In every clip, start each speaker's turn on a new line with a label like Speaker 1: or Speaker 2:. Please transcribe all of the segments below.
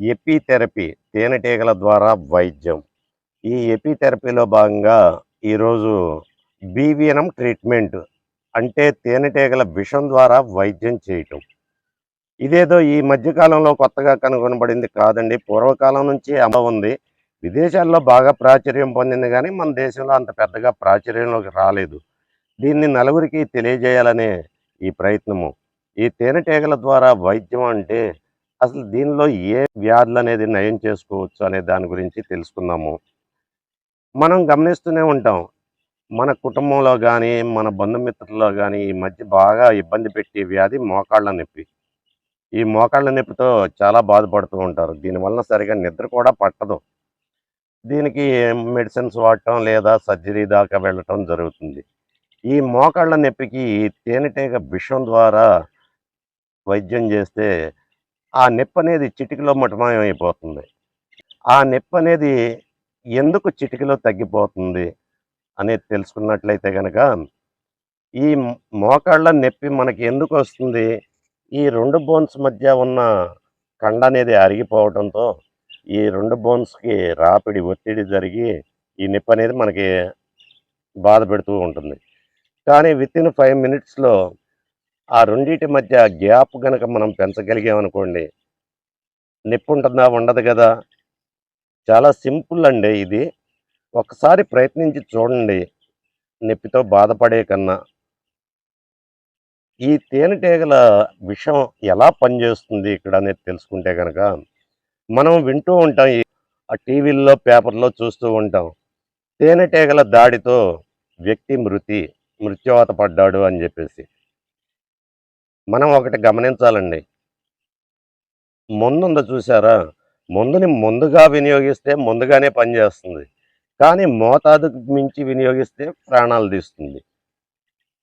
Speaker 1: ఎపిథెరపీ తేనెటీగల ద్వారా వైద్యం. ఈ ఎపిథెరపీలో భాగంగా ఈరోజు బీవీఎనం ట్రీట్మెంట్ అంటే తేనెటీగల విషం ద్వారా వైద్యం చేయటం. ఇదేదో ఈ మధ్యకాలంలో కొత్తగా కనుగొనబడింది కాదండి. పూర్వకాలం నుంచి అమ్మ ఉంది. విదేశాల్లో బాగా ప్రాచుర్యం పొందింది కానీ మన దేశంలో అంత పెద్దగా ప్రాచుర్యంలోకి రాలేదు. దీన్ని నలుగురికి తెలియజేయాలనే ఈ ప్రయత్నము. ఈ తేనెటీగల ద్వారా వైద్యం అంటే అసలు దీనిలో ఏ వ్యాధులు అనేది నయం చేసుకోవచ్చు అనే దాని గురించి తెలుసుకుందాము. మనం గమనిస్తూనే ఉంటాం. మన కుటుంబంలో కానీ మన బంధుమిత్రుల్లో కానీ ఈ మధ్య బాగా ఇబ్బంది పెట్టే వ్యాధి మోకాళ్ళ నొప్పి. ఈ మోకాళ్ళ నొప్పితో చాలా బాధపడుతూ ఉంటారు. దీనివల్ల సరిగా నిద్ర కూడా పట్టదు. దీనికి మెడిసిన్స్ వాడటం లేదా సర్జరీ దాకా వెళ్ళటం జరుగుతుంది. ఈ మోకాళ్ళ నొప్పికి తేనెటీగ విషం ద్వారా వైద్యం చేస్తే ఆ నొప్పి అనేది చిటికలో మటమాయం అయిపోతుంది ఆ నొప్పి అనేది ఎందుకు చిటికలో తగ్గిపోతుంది అనేది తెలుసుకున్నట్లయితే కనుక ఈ మోకాళ్ళ నొప్పి మనకి ఎందుకు వస్తుంది? ఈ రెండు బోన్స్ మధ్య ఉన్న కండ అనేది అరిగిపోవడంతో ఈ రెండు బోన్స్కి రాపిడి ఒత్తిడి జరిగి ఈ నొప్పి అనేది మనకి బాధ పెడుతూ ఉంటుంది. కానీ విత్ ఇన్ ఫైవ్ మినిట్స్లో ఆ రెండింటి మధ్య గ్యాప్ కనుక మనం పెంచగలిగామనుకోండి నొప్పి ఉంటుందా ఉండదు కదా. చాలా సింపుల్ అండి ఇది. ఒకసారి ప్రయత్నించి చూడండి నొప్పితో బాధపడే కన్నా. ఈ తేనెటీగల విషం ఎలా పనిచేస్తుంది ఇక్కడ అనేది తెలుసుకుంటే కనుక మనం వింటూ ఉంటాం ఈ ఆ టీవీల్లో పేపర్లో చూస్తూ ఉంటాం. తేనెటీగల దాడితో వ్యక్తి మృతి మృత్యువాత పడ్డాడు అని చెప్పేసి. మనం ఒకటి గమనించాలండి. ముందుందో చూసారా? మందుని ముందుగా వినియోగిస్తే ముందుగానే పనిచేస్తుంది కానీ మోతాదుకు మించి వినియోగిస్తే ప్రాణాలు తీస్తుంది.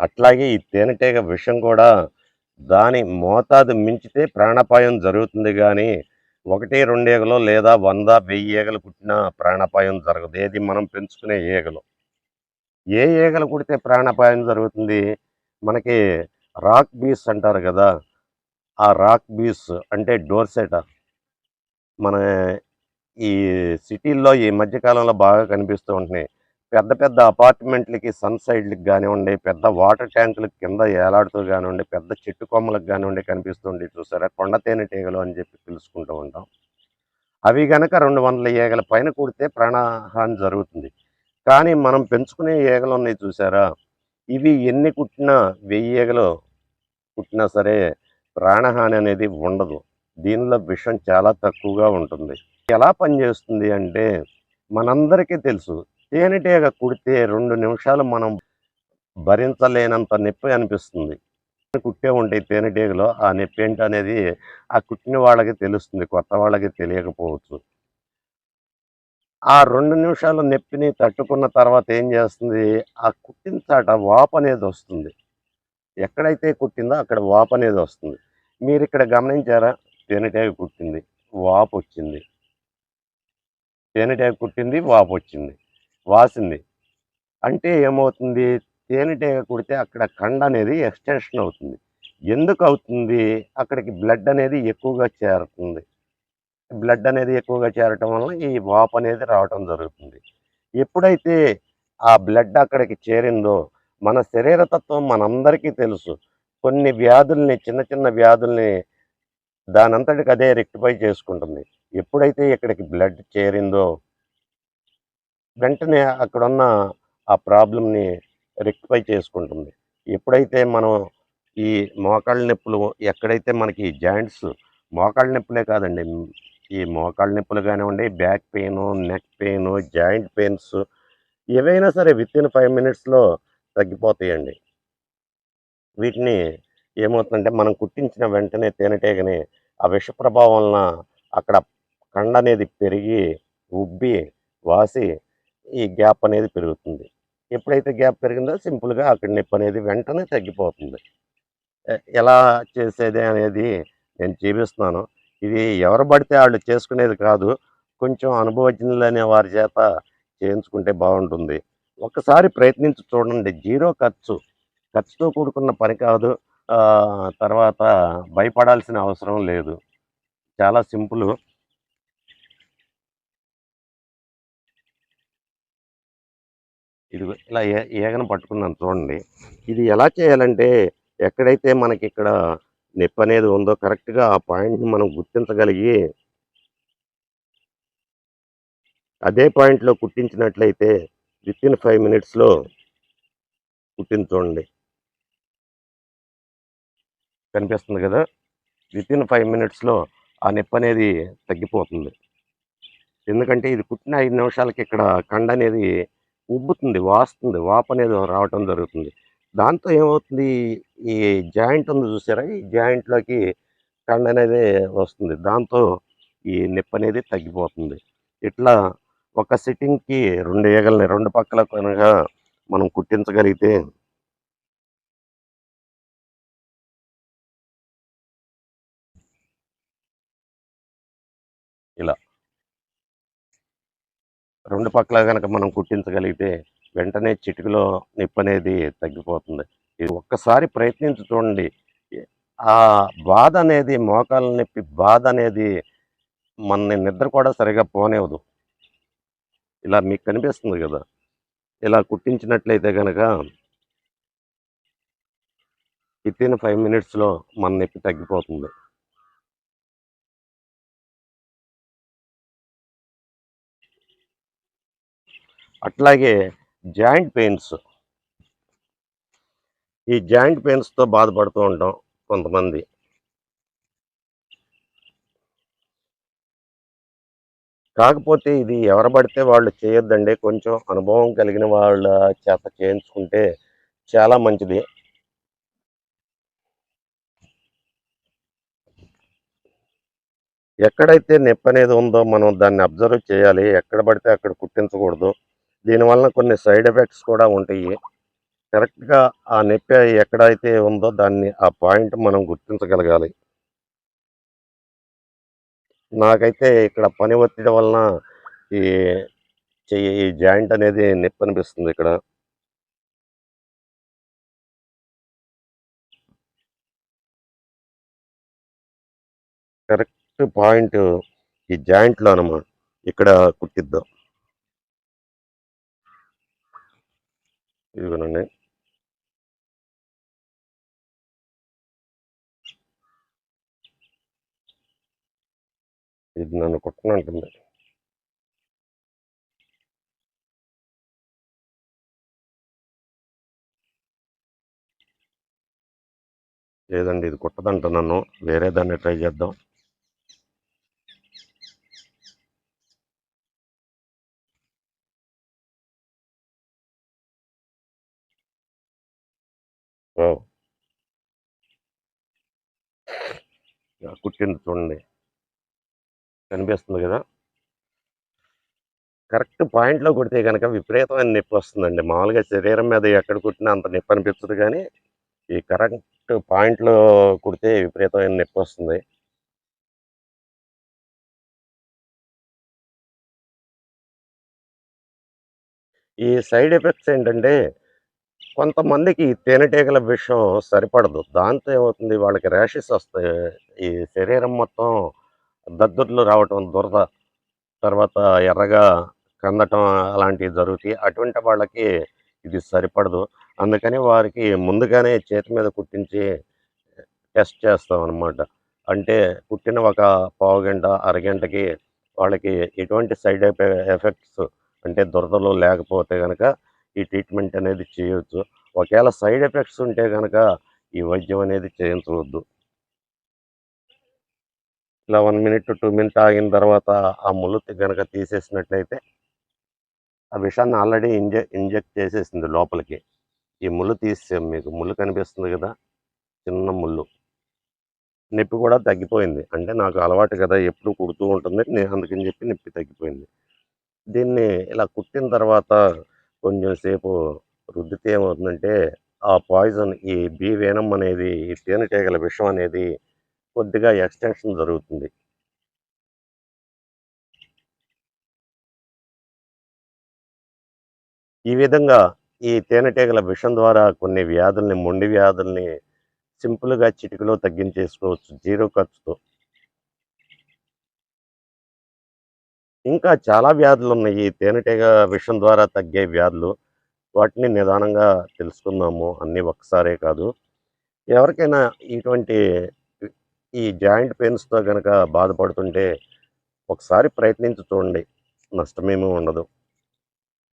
Speaker 1: అట్లాగే ఈ తేనెటీగ విషం కూడా దాని మోతాదు మించితే ప్రాణాపాయం జరుగుతుంది కానీ ఒకటి రెండు ఈగలు లేదా వంద వెయ్యి ఈగలు కుట్టినా ప్రాణాపాయం జరగదు. ఏది మనం పెంచుకునే ఈగలు. ఏ ఈగలు కుడితే ప్రాణాపాయం జరుగుతుంది? మనకి రాక్ బీస్ అంటారు కదా ఆ రాక్ బీస్ అంటే డోర్సెట. మన ఈ సిటీల్లో ఈ మధ్యకాలంలో బాగా కనిపిస్తూ ఉంటున్నాయి. పెద్ద పెద్ద అపార్ట్మెంట్లకి సన్ సైడ్లకి కానివ్వండి పెద్ద వాటర్ ట్యాంకులకి కింద ఏలాడుతూ కానివ్వండి పెద్ద చెట్టు కొమ్మలకు కానివ్వండి కనిపిస్తుండే చూసారా? కొండ తేనెటీగలు అని చెప్పి పిలుచుకుంటూ ఉంటాం. అవి గనక రెండు వందల ఈగల పైన కుడితే ప్రాణహాని జరుగుతుంది. కానీ మనం పెంచుకునే ఈగలు ఉన్నాయి చూసారా? ఇవి ఎన్ని కుట్టినా వెయ్యి ఈగలు కుట్టినా సరే ప్రాణహాని అనేది ఉండదు. దీనిలో విషం చాలా తక్కువగా ఉంటుంది. ఎలా పనిచేస్తుంది అంటే మనందరికీ తెలుసు. తేనెటీగ కుడితే రెండు నిమిషాలు మనం భరించలేనంత నొప్పి అనిపిస్తుంది. కుట్టే ఉంటాయి తేనెటీగలో ఆ నొప్పి ఏంటి అనేది ఆ కుట్టిన వాళ్ళకి తెలుస్తుంది. కొత్త వాళ్ళకి తెలియకపోవచ్చు. ఆ రెండు నిమిషాల నొప్పిని తట్టుకున్న తర్వాత ఏం చేస్తుంది? ఆ కుట్టిన చాట వాపు అనేది వస్తుంది. ఎక్కడైతే కుట్టిందో అక్కడ వాపు అనేది వస్తుంది. మీరు ఇక్కడ గమనించారా? తేనెటేగ కుట్టింది వాపు వచ్చింది. తేనెటేగ కుట్టింది వాపు వచ్చింది. వాసింది. అంటే ఏమవుతుంది? తేనెటీగ కుడితే అక్కడ కండ అనేది ఎక్స్టెన్షన్ అవుతుంది. ఎందుకు అవుతుంది? అక్కడికి బ్లడ్ అనేది ఎక్కువగా చేరుతుంది. బ్లడ్ అనేది ఎక్కువగా చేరటం వలన ఈ వాపు అనేది రావటం జరుగుతుంది. ఎప్పుడైతే ఆ బ్లడ్ అక్కడికి చేరిందో మన శరీరతత్వం మనందరికీ తెలుసు. కొన్ని వ్యాధుల్ని చిన్న చిన్న వ్యాధుల్ని దానంతటికి అదే రెక్టిఫై చేసుకుంటుంది. ఎప్పుడైతే ఇక్కడికి బ్లడ్ చేరిందో వెంటనే అక్కడున్న ఆ ప్రాబ్లంని రెక్టిఫై చేసుకుంటుంది. ఎప్పుడైతే మనం ఈ మోకాళ్ళ నొప్పులు ఎక్కడైతే మనకి జాయింట్స్ మోకాళ్ళ నొప్పులే కాదండి ఈ మోకాళ్ళ నొప్పులు కానివ్వండి back pain neck pain joint pains ఏవైనా సరే విత్ ఇన్ ఫైవ్ మినిట్స్లో తగ్గిపోతాయండి. వీటిని ఏమవుతుందంటే మనం కుట్టించిన వెంటనే తేనెటీగని ఆ విష ప్రభావం వలన అక్కడ కండ అనేది పెరిగి ఉబ్బి వాసి ఈ గ్యాప్ అనేది పెరుగుతుంది. ఎప్పుడైతే గ్యాప్ పెరిగిందో సింపుల్గా అక్కడ నొప్పి అనేది వెంటనే తగ్గిపోతుంది. ఎలా చేసేది అనేది నేను చూపిస్తున్నాను. ఇది ఎవరు పడితే వాళ్ళు చేసుకునేది కాదు. కొంచెం అనుభవజ్ఞులనే వారి చేత చేయించుకుంటే బాగుంటుంది. ఒకసారి ప్రయత్నించి చూడండి. జీరో ఖర్చు. ఖర్చుతో కూడుకున్న పని కాదు. తర్వాత భయపడాల్సిన అవసరం లేదు. చాలా సింపుల్. ఇది ఇలా ఏగన పట్టుకున్నాను చూడండి. ఇది ఎలా చేయాలంటే ఎక్కడైతే మనకి ఇక్కడ నొప్పి అనేది ఉందో కరెక్ట్గా ఆ పాయింట్ని మనం గుర్తించగలిగి అదే పాయింట్లో కుట్టించినట్లయితే విత్ ఇన్ ఫైవ్ మినిట్స్లో కుట్టించుకోండి కనిపిస్తుంది కదా? విత్ ఇన్ ఫైవ్ మినిట్స్లో ఆ నొప్పి అనేది తగ్గిపోతుంది. ఎందుకంటే ఇది కుట్టిన ఐదు నిమిషాలకి ఇక్కడ కండ అనేది ఉబ్బుతుంది వాస్తుంది వాపు అనేది రావటం జరుగుతుంది. దాంతో ఏమవుతుంది? ఈ జాయింట్ ఉంది చూసారా? ఈ జాయింట్లోకి కండ అనేది వస్తుంది. దాంతో ఈ నొప్పి అనేది తగ్గిపోతుంది. ఇట్లా ఒక సిట్టింగ్కి రెండు ఈగల్ని రెండు పక్కల కనుక మనం కుట్టించగలిగితే ఇలా రెండు పక్కల కనుక మనం కుట్టించగలిగితే వెంటనే చిటికలో నొప్పి అనేది తగ్గిపోతుంది. ఇది ఒక్కసారి ప్రయత్నించి చూడండి. ఆ బాధ అనేది మోకాల నొప్పి బాధ అనేది మన నిద్ర కూడా సరిగా పోనేవదు ఇలా మీకు కనిపిస్తుంది కదా. ఇలా కుట్టించినట్లయితే కనుక విత్ ఇన్ ఫైవ్ మినిట్స్లో మన నొప్పి తగ్గిపోతుంది. అట్లాగే జాయింట్ పెయిన్స్. ఈ జాయింట్ పెయిన్స్తో బాధపడుతూ ఉంటాం కొంతమంది. కాకపోతే ఇది ఎవరు పడితే వాళ్ళు చేయొద్దండి. కొంచెం అనుభవం కలిగిన వాళ్ళ చేత చేయించుకుంటే చాలా మంచిది. ఎక్కడైతే నొప్పి అనేది ఉందో మనం దాన్ని అబ్జర్వ్ చేయాలి. ఎక్కడ పడితే అక్కడ కుట్టించకూడదు. దీనివల్ల కొన్ని సైడ్ ఎఫెక్ట్స్ కూడా ఉంటాయి. కరెక్ట్గా ఆ నొప్పి ఎక్కడైతే ఉందో దాన్ని ఆ పాయింట్ మనం గుర్తించగలగాలి. నాకైతే ఇక్కడ పని ఒత్తిడి వలన ఈ చెయ్యి ఈ జాయింట్ అనేది నొప్పి అనిపిస్తుంది ఇక్కడ. కరెక్ట్ పాయింట్ ఈ జాయింట్లో అనమాట ఇక్కడ కుట్టిద్దాం. ఇదిగోనండి. ఇది నన్ను కుట్టనంటుంది లేదండి ఇది కుట్టదంట నన్ను. వేరే దాన్ని ట్రై చేద్దాం. కుట్టింది చూడండి. కనిపిస్తుంది కదా. కరెక్ట్ పాయింట్లో కుడితే కనుక విపరీతమైన నొప్పి వస్తుందండి. మామూలుగా శరీరం మీద ఎక్కడ కుట్టినా అంత నొప్పి అనిపించదు కానీ ఈ కరెక్ట్ పాయింట్లో కుడితే విపరీతమైన నొప్పి వస్తుంది. ఈ సైడ్ ఎఫెక్ట్స్ ఏంటంటే కొంతమందికి తేనెటీగల విషయం సరిపడదు. దాంతో ఏమవుతుంది? వాళ్ళకి ర్యాషెస్ వస్తాయి. ఈ శరీరం మొత్తం దద్దుర్లు రావటం దురద తర్వాత ఎర్రగా కందటం అలాంటివి జరుగుతాయి. అటువంటి వాళ్ళకి ఇది సరిపడదు. అందుకని వారికి ముందుగానే చేతి మీద కుట్టించి టెస్ట్ చేస్తాం అనమాట అంటే కుట్టిన ఒక పావు గంట అరగంటకి వాళ్ళకి ఎటువంటి సైడ్ ఎఫెక్ట్స్ అంటే దురదలు లేకపోతే కనుక ఈ ట్రీట్మెంట్ అనేది చేయవచ్చు ఒకవేళ సైడ్ ఎఫెక్ట్స్ ఉంటే కనుక ఈ వైద్యం అనేది చేయించవద్దు. ఇలా వన్ మినిట్ టూ మినిట్ ఆగిన తర్వాత ఆ ముళ్ళు కనుక తీసేసినట్లయితే ఆ విషాన్ని ఆల్రెడీ ఇంజె ఇంజెక్ట్ చేసేసింది లోపలికి. ఈ ముళ్ళు తీసేసాం మీకు. ముళ్ళు కనిపిస్తుంది కదా? చిన్న ముళ్ళు. నొప్పి కూడా తగ్గిపోయింది. అంటే నాకు అలవాటు కదా ఎప్పుడు కుడుతూ ఉంటుంది. నేను అందుకని చెప్పి నొప్పి తగ్గిపోయింది. దీన్ని ఇలా కుట్టిన తర్వాత కొంచెం సేపు రుద్దితే ఏమవుతుందంటే ఆ పాయిజన్ ఈ బీ వేనం అనేది ఈ తేనెటీగల విషం అనేది కొద్దిగా ఎక్స్టెన్షన్ జరుగుతుంది. ఈ విధంగా ఈ తేనెటీగల విషం ద్వారా కొన్ని వ్యాధుల్ని మొండి వ్యాధుల్ని సింపుల్గా చిటికలో తగ్గించేసుకోవచ్చు జీరో ఖర్చుతో. ఇంకా చాలా వ్యాధులు ఉన్నాయి తేనెటీగ విషం ద్వారా తగ్గే వ్యాధులు. వాటిని నిదానంగా తెలుసుకుందాము. అన్నీ ఒక్కసారే కాదు. ఎవరికైనా ఇటువంటి ఈ జాయింట్ పెయిన్స్తో కనుక బాధపడుతుంటే ఒకసారి ప్రయత్నించి చూడండి. నష్టమేమీ ఉండదు.